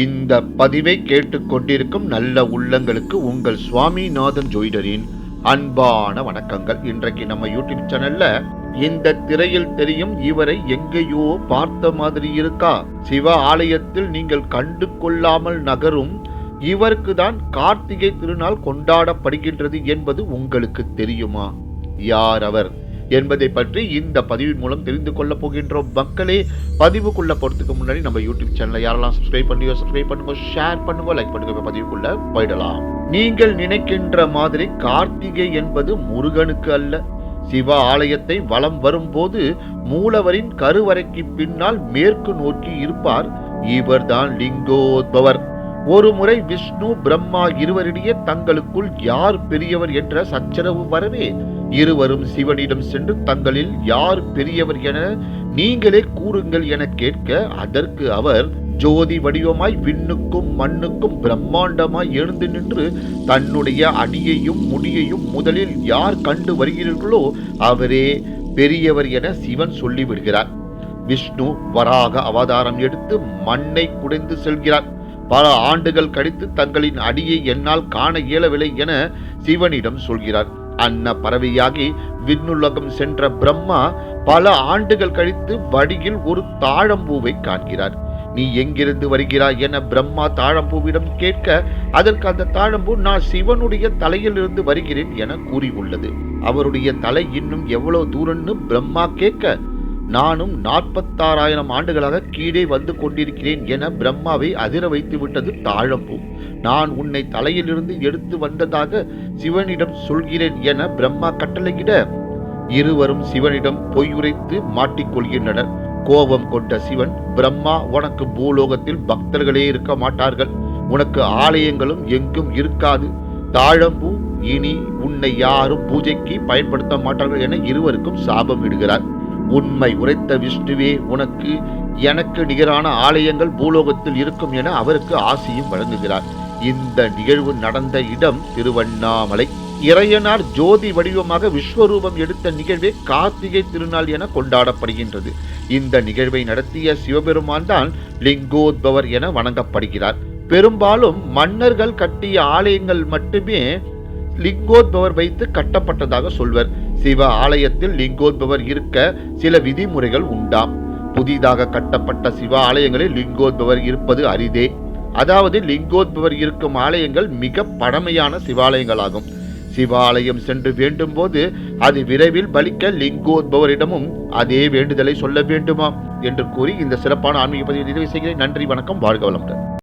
இந்த பதிவை கேட்டுக்கொண்டிருக்கும் நல்ல உள்ளங்களுக்கு உங்கள் சுவாமிநாதன் ஜோயிடரின் அன்பான வணக்கங்கள். இன்றைக்கு நம்ம யூடியூப் சேனல்ல இந்த திரையில் தெரியும் இவரை எங்கேயோ பார்த்த மாதிரி இருக்கா? சிவ ஆலயத்தில் நீங்கள் கண்டு கொள்ளாமல் நகரும் இவருக்கு தான் கார்த்திகை திருநாள் கொண்டாடப்படுகின்றது என்பது உங்களுக்கு தெரியுமா? யார் அவர்? என்பதை பற்றி இந்த பதிவின் மூலம் தெரிந்து கொள்ள போகின்றோம். மக்களே பதிவுக்குள்ள போறதுக்கு முன்னாடி நம்ம யூடியூப் சேனலை யாரெல்லாம் சப்ஸ்கிரைப் பண்ணியோ சப்ஸ்கிரைப் பண்ணுங்க ஷேர் பண்ணுங்க லைக் பண்ணுங்க பதிவுக்குள்ள போயிடலாம். நீங்கள் நினைக்கின்ற மாதிரி கார்த்திகை என்பது முருகனுக்கு அல்ல. சிவ ஆலயத்தை வலம் வரும்போது மூலவரின் கருவறைக்கு பின்னால் மேற்கு நோக்கி இருப்பார். இவர்தான் லிங்கோத்பவர். ஒரு முறை விஷ்ணு பிரம்மா இருவரிடையே தங்களுக்குள் யார் பெரியவர் என்ற சச்சரவு வரவே இருவரும் சிவனிடம் சென்று தங்களில் யார் பெரியவர் என நீங்களே கூறுங்கள் என கேட்க அதற்கு அவர் ஜோதி வடிவமாய் விண்ணுக்கும் மண்ணுக்கும் பிரம்மாண்டமாய் எழுந்து நின்று தன்னுடைய அடியையும் முடியையும் முதலில் யார் கண்டு வருகிறீர்களோ அவரே பெரியவர் என சிவன் சொல்லிவிடுகிறார். விஷ்ணு வராக அவதாரம் எடுத்து மண்ணை குடைந்து செல்கிறார். பல ஆண்டுகள் கழித்து தங்களின் அடியை என்னால் காண இயலவில்லை என சிவனிடம் சொல்கிறார். அன்ன பறவையாகி விண்ணுலகம் சென்ற பிரம்மா பல ஆண்டுகள் கழித்து வழியில் ஒரு தாழம்பூவை காண்கிறார். நீ எங்கிருந்து வருகிறாய் என பிரம்மா தாழம்பூவிடம் கேட்க அதற்கு அந்த தாழம்பூ நான் சிவனுடைய தலையில் இருந்து வருகிறேன் என கூறியுள்ளது. அவருடைய தலை இன்னும் எவ்வளவு தூரம்னு பிரம்மா கேட்க நானும் நாற்பத்தாறாயிரம் ஆண்டுகளாக கீழே வந்து கொண்டிருக்கிறேன் என பிரம்மாவை அதிர வைத்து விட்டது தாழம்பூ. நான் உன்னை தலையிலிருந்து எடுத்து வந்ததாக சிவனிடம் சொல்கிறேன் என பிரம்மா கட்டளையிட இருவரும் சிவனிடம் பொய்யுரைத்து மாட்டிக்கொள்கின்றனர் கோபம் கொண்ட சிவன் பிரம்மா உனக்கு பூலோகத்தில் பக்தர்களே இருக்க மாட்டார்கள். உனக்கு ஆலயங்களும் எங்கும் இருக்காது. தாழம்பூ இனி உன்னை யாரும் பூஜைக்கு பயன்படுத்த மாட்டார்கள் என இருவருக்கும் சாபம் இடுகிறார் உண்மை உரைத்த விஷ்ணுவே உனக்கு எனக்கு நிகரான ஆலயங்கள் பூலோகத்தில் இருக்கும் என அவருக்கு ஆசியும் வழங்குகிறார். இந்த நிகழ்வு நடந்த இடம் திருவண்ணாமலை. இறையனார் ஜோதி வடிவமாக விஸ்வரூபம் எடுத்த நிகழ்வே கார்த்திகை திருநாள் என கொண்டாடப்படுகின்றது. இந்த நிகழ்வை நடத்திய சிவபெருமான் தான் லிங்கோத்பவர் என வணங்கப்படுகிறார். பெரும்பாலும் மன்னர்கள் கட்டிய ஆலயங்கள் மட்டுமே லிங்கோத்பவர் வைத்து கட்டப்பட்டதாக சொல்வர். சிவ ஆலயத்தில் லிங்கோத்பவர் இருக்க சில விதிமுறைகள் உண்டாம். புதிதாக கட்டப்பட்ட சிவ ஆலயங்களில் லிங்கோத்பவர் இருப்பது அரிதே. அதாவது லிங்கோத்பவர் இருக்கும் ஆலயங்கள் மிக பழமையான சிவாலயங்களாகும். சிவாலயம் சென்று வேண்டும் போது அது விரைவில் பலிக்க லிங்கோத்பவரிடமும் அதே வேண்டுதலை சொல்ல வேண்டுமாம் என்று கூறி இந்த சிறப்பான ஆன்மீக பதிவு நிறைவு செய்கிறேன். நன்றி வணக்கம் வாழ்க வளமுடன்.